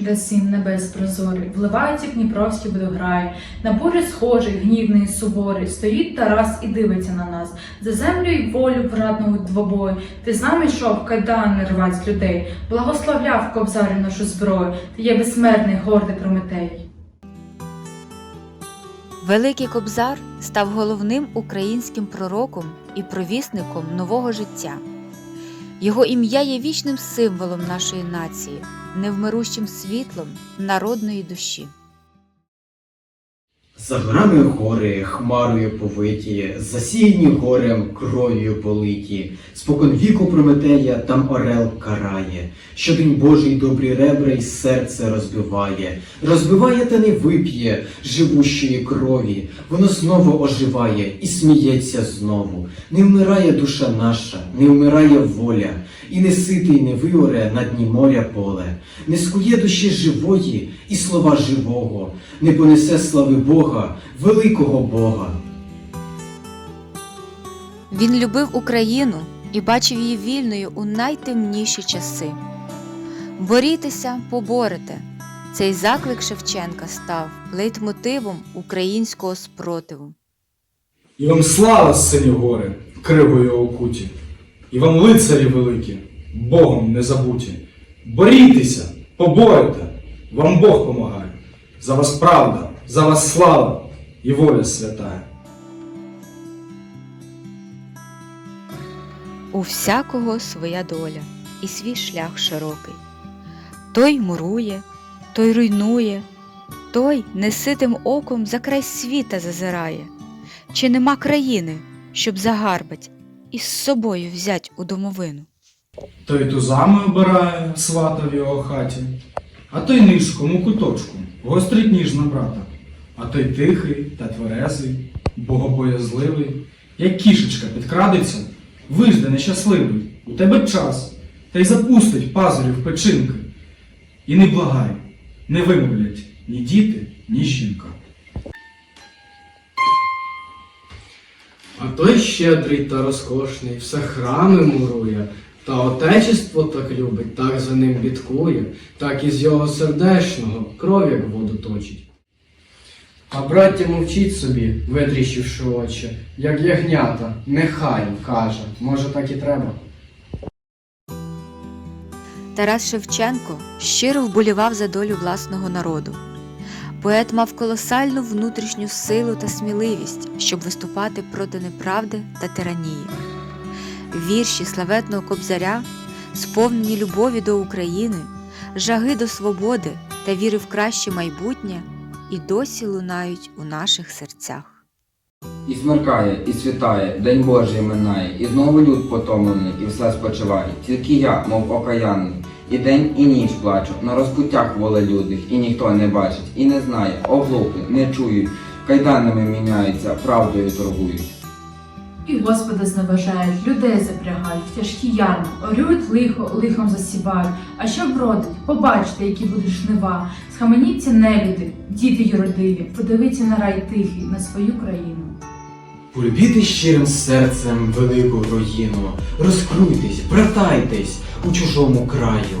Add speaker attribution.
Speaker 1: де син небес прозорий, вливається в Дніпровський водограй. На бурю схожий, гнівний суворий, стоїть Тарас і дивиться на нас. За землю й волю в радному двобою. Ти з нами йшов, кайдан не рвать людей, благословляв кобзарю нашу зброю, ти є безсмертний гордий Прометей.
Speaker 2: Великий Кобзар став головним українським пророком і провісником нового життя. Його ім'я є вічним символом нашої нації, невмирущим світлом народної душі.
Speaker 3: За горами гори, хмарою повиті, засіяні горем, кров'ю политі, спокон віку Прометея там орел карає, щодень Божий добрі ребра й серце розбиває, розбиває та не вип'є живущої крові, воно знову оживає і сміється знову. Не вмирає душа наша, не вмирає воля, і не ситий не виоре на дні моря поле, не скує душі живої і слова живого, не понесе слави Бога, великого Бога.
Speaker 2: Він любив Україну і бачив її вільною у найтемніші часи. Борітеся, поборете. Цей заклик Шевченка став лейтмотивом українського спротиву.
Speaker 4: І вам слава, сині гори, кривою окуті, і вам лицарі великі, Богом не забуті. Борітеся, поборете, вам Бог помагає. За вас правда, за вас слава і воля святая.
Speaker 2: У всякого своя доля і свій шлях широкий. Той мурує, той руйнує, той неситим оком за край світа зазирає. Чи нема країни, щоб загарбать і з собою взять у домовину?
Speaker 4: Той тузами обирає свата в його хаті, а той нишком у куточку гострить ніж на брата, а той тихий та тверезий, богобоязливий, як кішечка підкрадеться, вижде нещасливий, у тебе час, та й запустить пазурів печинки. І не благай, не вимовлять ні діти, ні жінка.
Speaker 5: А той щедрий та розкошний, все храми мурує, та отечество так любить, так за ним бідкує, так із його сердешного кров як воду точить. А браття мовчіть собі, витріщивши очі, як ягнята, нехай каже, може так і треба.
Speaker 2: Тарас Шевченко щиро вболівав за долю власного народу. Поет мав колосальну внутрішню силу та сміливість, щоб виступати проти неправди та тиранії. Вірші славетного кобзаря, сповнені любові до України, жаги до свободи та віри в краще майбутнє, і досі лунають у наших серцях.
Speaker 6: І смеркає, і світає, день Божий минає, і знову люд потомлений, і все спочиває. Тільки я, мов окаянний, і день, і ніч плачу, на розпуттях волелюдних, і ніхто не бачить, і не знає, оглухли, не чують, кайданами міняються, правдою торгують.
Speaker 1: І Господа зневажають, людей запрягають, тяжкі ярми, орюють лихо, лихом засівають. А що вродить? Побачите, які будуть жнива. Схаменіться нелюди, діти юродиві, подивіться на рай тихий, на свою країну.
Speaker 3: Полюбіте щирим серцем велику руїну, розкруйтесь, братайтесь у чужому краю.